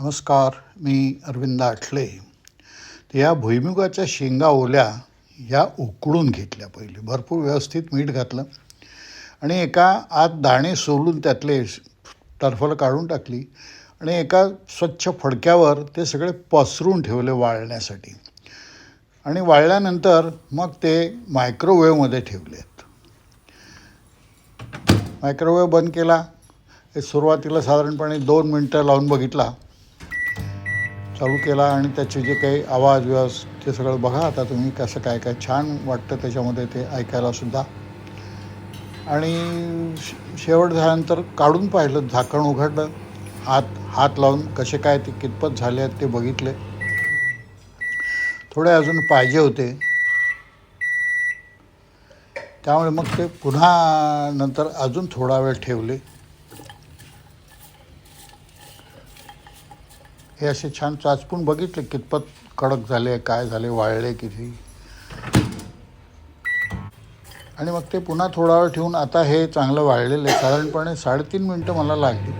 नमस्कार मी अरविंद आठले. तर या भुईमुगाच्या शेंगा ओल्या ह्या उकळून घेतल्या पहिले. भरपूर व्यवस्थित मीठ घातलं. आणि एका आत दाणे सोलून त्यातले टरफल काढून टाकली. आणि एका स्वच्छ फडक्यावर ते सगळे पसरून ठेवले वाळण्यासाठी. आणि वाळल्यानंतर मग ते मायक्रोवेव्हमध्ये ठेवलेत. मायक्रोवेव्ह बंद केला. हे सुरुवातीला साधारणपणे दोन मिनटं लावून बघितला. चालू केला आणि त्याचे जे काही आवाज विवाज ते सगळं बघा. आता तुम्ही कसं काय काय छान वाटतं त्याच्यामध्ये ते ऐकायला सुद्धा. आणि शे- शेवट झाल्यानंतर काढून पाहिलं झाकण उघडलं हात हात लावून कसे काय ते कितपत झाले आहेत ते बघितले. थोडे अजून पाहिजे होते. त्यामुळे मग ते पुन्हा नंतर अजून थोडा वेळ ठेवले. हे असे छान चाचपून बघितले कितपत कडक झाले काय झाले वाळले किती. आणि मग ते पुन्हा थोडा वेळ ठेवून आता हे चांगलं वाळलेलं आहे साधारणपणे साडेतीन मिनटं मला लागली.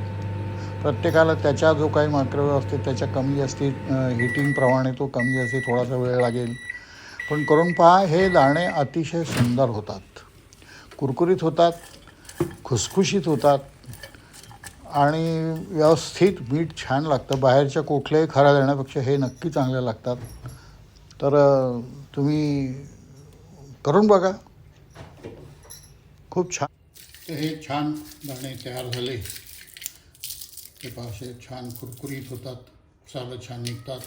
प्रत्येकाला त्याच्या जो काही मायक्रोवेव्ह असते त्याच्या कमी असती हिटिंगप्रमाणे तो कमी जास्ती थोडासा वेळ लागेल. पण करून पहा हे दाणे अतिशय सुंदर होतात. कुरकुरीत होतात खुसखुशीत होतात. आणि व्यवस्थित मीठ छान लागतं. बाहेरच्या कुठल्याही खरा देण्यापेक्षा हे नक्की चांगले लागतात. तर तुम्ही करून बघा. खूप छान. तर हे छान दाणे तयार झाले. ते पहा छान कुरकुरीत होतात. सालं छान निघतात.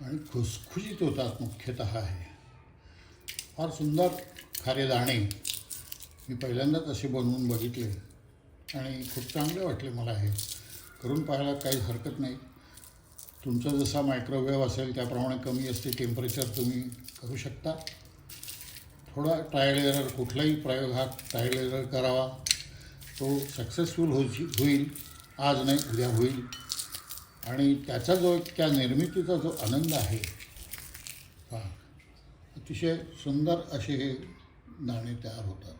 आणि खुसखुशीत होतात मुख्यतः हे. फार सुंदर खारे दाणे. मी पहिल्यांदाच असे बनवून बघितले. आणि खूप चांगले वाटले मला हे. करून पाहायला काही हरकत नाही. तुमचा जसा मायक्रोवेव्ह असेल त्याप्रमाणे कमी असते टेम्परेचर तुम्ही करू शकता. थोडा ट्रायल एरर कुठलाही प्रयोग हा ट्रायल एरर करावा. तो सक्सेसफुल हो होईल. आज नाही उद्या होईल. आणि त्याचा जो त्या निर्मितीचा जो आनंद आहे पहा अतिशय सुंदर असे हे नाणे तयार होतात.